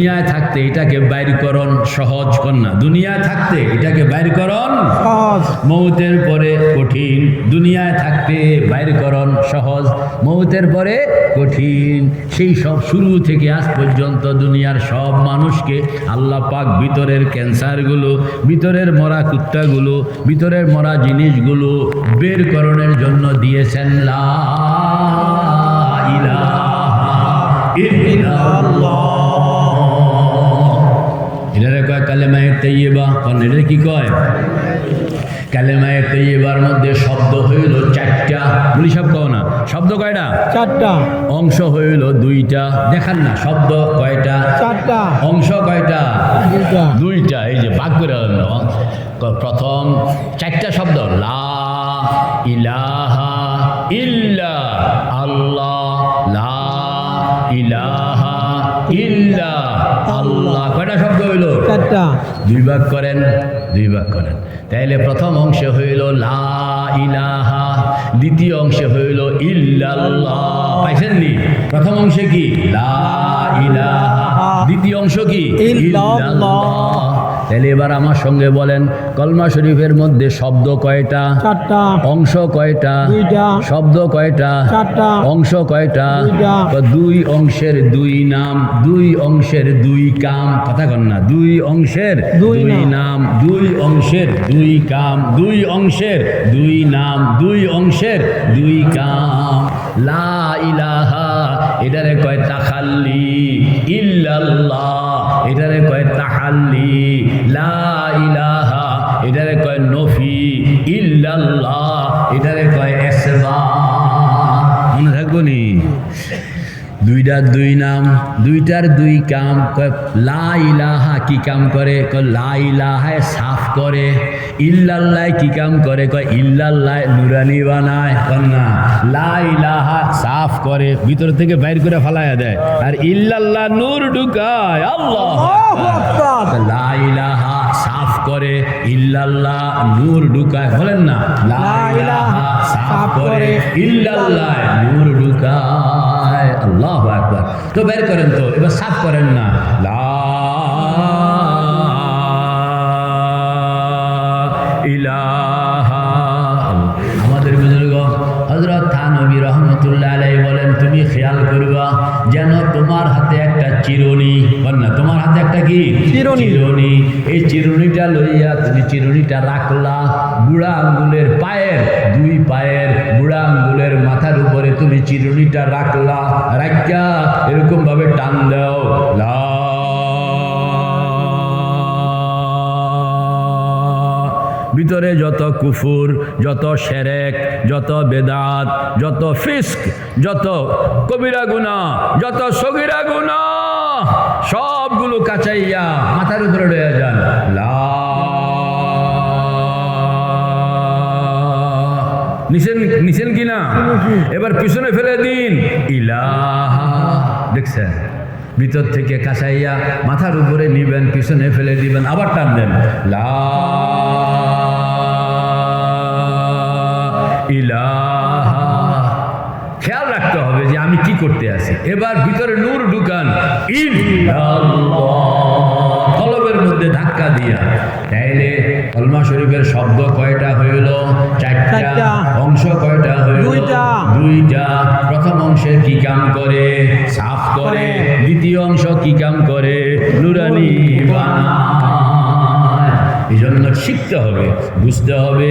দুনিয়ায় থাকতে এটাকে বাইর করন সহজ কন্যা। দুনিয়ায় থাকতে এটাকে বাইর করন সহজ। মৌতের পরে কঠিন। দুনিয়ায় থাকতে বাইর করন সহজ মৌতের পরে কঠিন। সেই সব শুরু থেকে আজ পর্যন্ত দুনিয়ার সব মানুষকে আল্লাহ পাক ভিতরের ক্যান্সারগুলো ভিতরের মরা কুত্তাগুলো ভিতরের মরা জিনিসগুলো বের করণের জন্য দিয়েছেন। লা ইলাহা ইল্লাল্লাহ। কালেমায়ে তৈয়বা কারণ কি কয়? কালেমায়ে তৈয়বার মধ্যে শব্দ হইল চারটা। বলি সব কও না। শব্দ কয়টা? চারটা। অংশ হইল দুইটা। দেখান না শব্দ কয়টা? চারটা। অংশ কয়টা? দুইটা। এই যে ভাগ করে প্রথম চারটা শব্দ। লা ইলাহা ইল্লা আল্লাহ। লা ইলাহা ইল্লা আল্লাহ। কয়টা শব্দ হইল? চারটা দুই ভাগ করেন দুই ভাগ করেন। তাইলে প্রথম অংশে হইল লা ইলাহা দ্বিতীয় অংশে হইল ইল্লাল্লাহ। পাইছেন নি প্রথম অংশে কি? লা ইলাহা। দ্বিতীয় অংশ কি? ইল্লাল্লাহ। তাহলে এবার আমার সঙ্গে বলেন কলমা শরীফের মধ্যে শব্দ কয়টা? চারটা। অংশ কয়টা? শব্দ কয়টা? চারটা। অংশ কয়টা। দুই অংশের দুই নাম দুই অংশের দুই কাম কথা কন না দুই অংশের দুই। নাম দুই অংশের দুই কাম দুই অংশের দুই নাম দুই অংশের দুই কাম। লা ইলাহা এটারে কয় তাখাল্লি ইল্লাল্লাহ এটারে কয় তাহাল্লি লা ইলাহা এটারে কয় নফি ইল্লাল্লাহ এটারে কয় এসবা। মনে থাকব দুইটার দুই নাম দুইটার দুই কাম কয় লা ইলাহা কি কাম করে? কয় লা ইলাহায় সাফ করে। ইল্লাল্লাহ কি কাম করে? কয় ইল্লাল্লাহ নুরানি বানায়। না লা ইলাহা সাফ করে ভিতর থেকে বাইর করে ফালাইয়া দেয়। আর ইল্লাল্লাহ নূর ঢুকায় আল্লাহ লা ইলাহা সাফ করে ইল্লাল্লাহ নূর ঢুকায়। বলেন না লা ইলাহা সাফ করে ইল্লাল্লাহ নূর ঢুকায়। আল্লাহু আকবার। তো বের করেন তো এবার সাফ করেন না। লা ইলাহা করবা যেন তোমার হাতে একটা চিরুনি না তোমার হাতে একটা কি? চিরুনি। চিরুনি। এই চিরুনিটা লইয়া তুমি চিরুনিটা রাখলা বুড়া আঙ্গুলের পায়ের দুই পায়ের বুড়া আঙ্গুলের মাথার উপরে তুমি চিরুনিটা রাখলা রাখা ভিতরে যত কুফুর, যত সেরেক, যত বেদাত, যত ফিস্ক, যত কবিরা গুনা যত সগিরা গুনা সবগুলো কাচাইয়া মাথার উপরে রয়ে যান। নিছেন নিছেন কি না? এবার পিছনে ফেলে দিন। ইলাহা, দেখছেন? ভিতর থেকে কাছাইয়া মাথার উপরে নিবেন, পিছনে ফেলে দিবেন, আবার টান দেন। লা করতে আছি। এবার ভিতরে নূর ঢুকান। কলবের মধ্যে ধাক্কা দিয়া। তাইলে কলমা শরীফের শব্দ কয়টা হইল? চারটা। অংশ কয়টা হইল? দুইটা। দুইটা। প্রথম অংশে কি কাম করে? সাফ করে। দ্বিতীয় অংশ কি কাম করে? নুরানি বানায়। এই জন্য শিখতে হবে বুঝতে হবে।